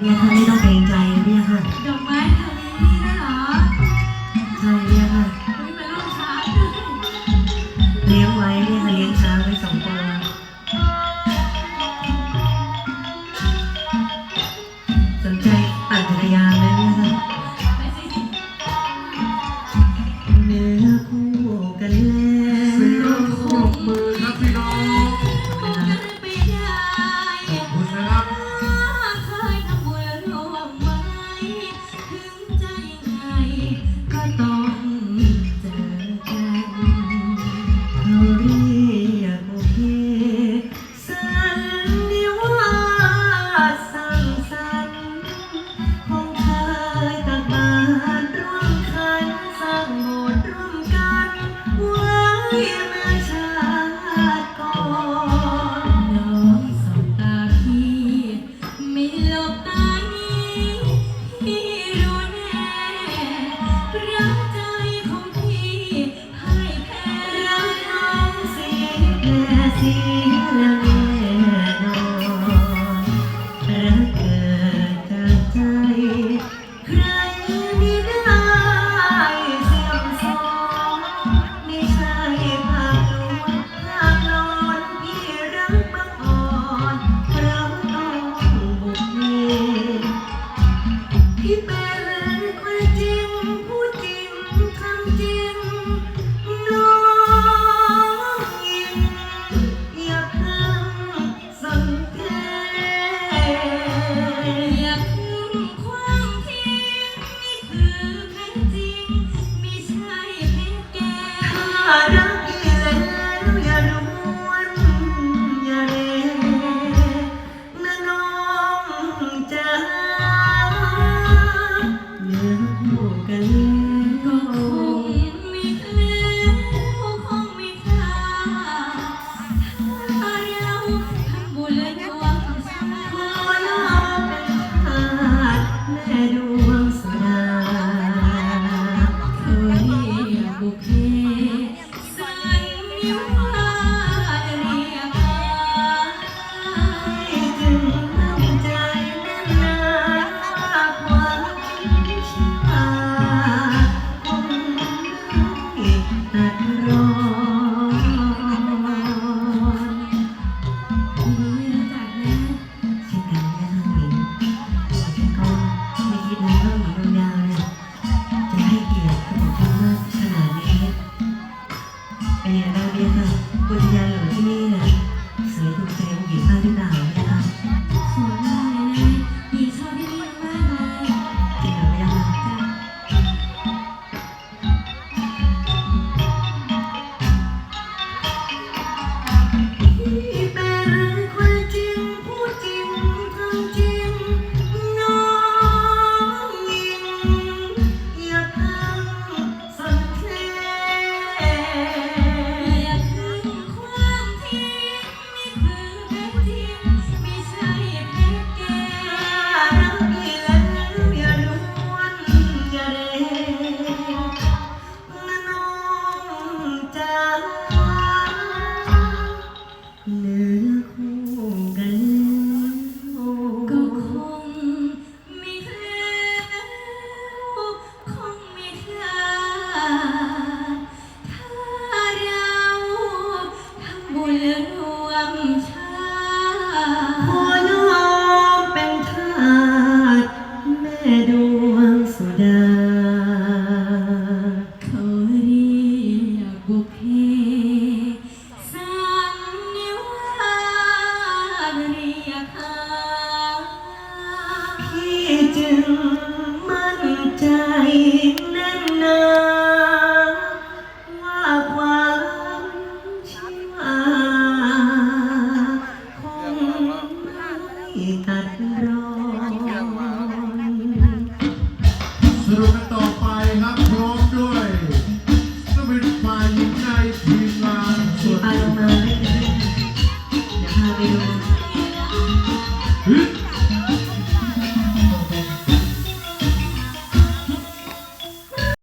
เรียกค่ะไม่ต้องเกรงใจเรียกค่ะดอกไม้แถวนี้นะเหรอใช่เรียกค่ะ อุ๊ยเป็นลูกช้าง เลี้ยงไว้เรียกค่ะเลี้ยงช้างไว้สองตัว Father. เป็นไงบ้างพี่คะอุทยานหลวงที่นี่นะ จึงมั่นใจแน่นหนว่าความชื่อคงไม่ตัดรอน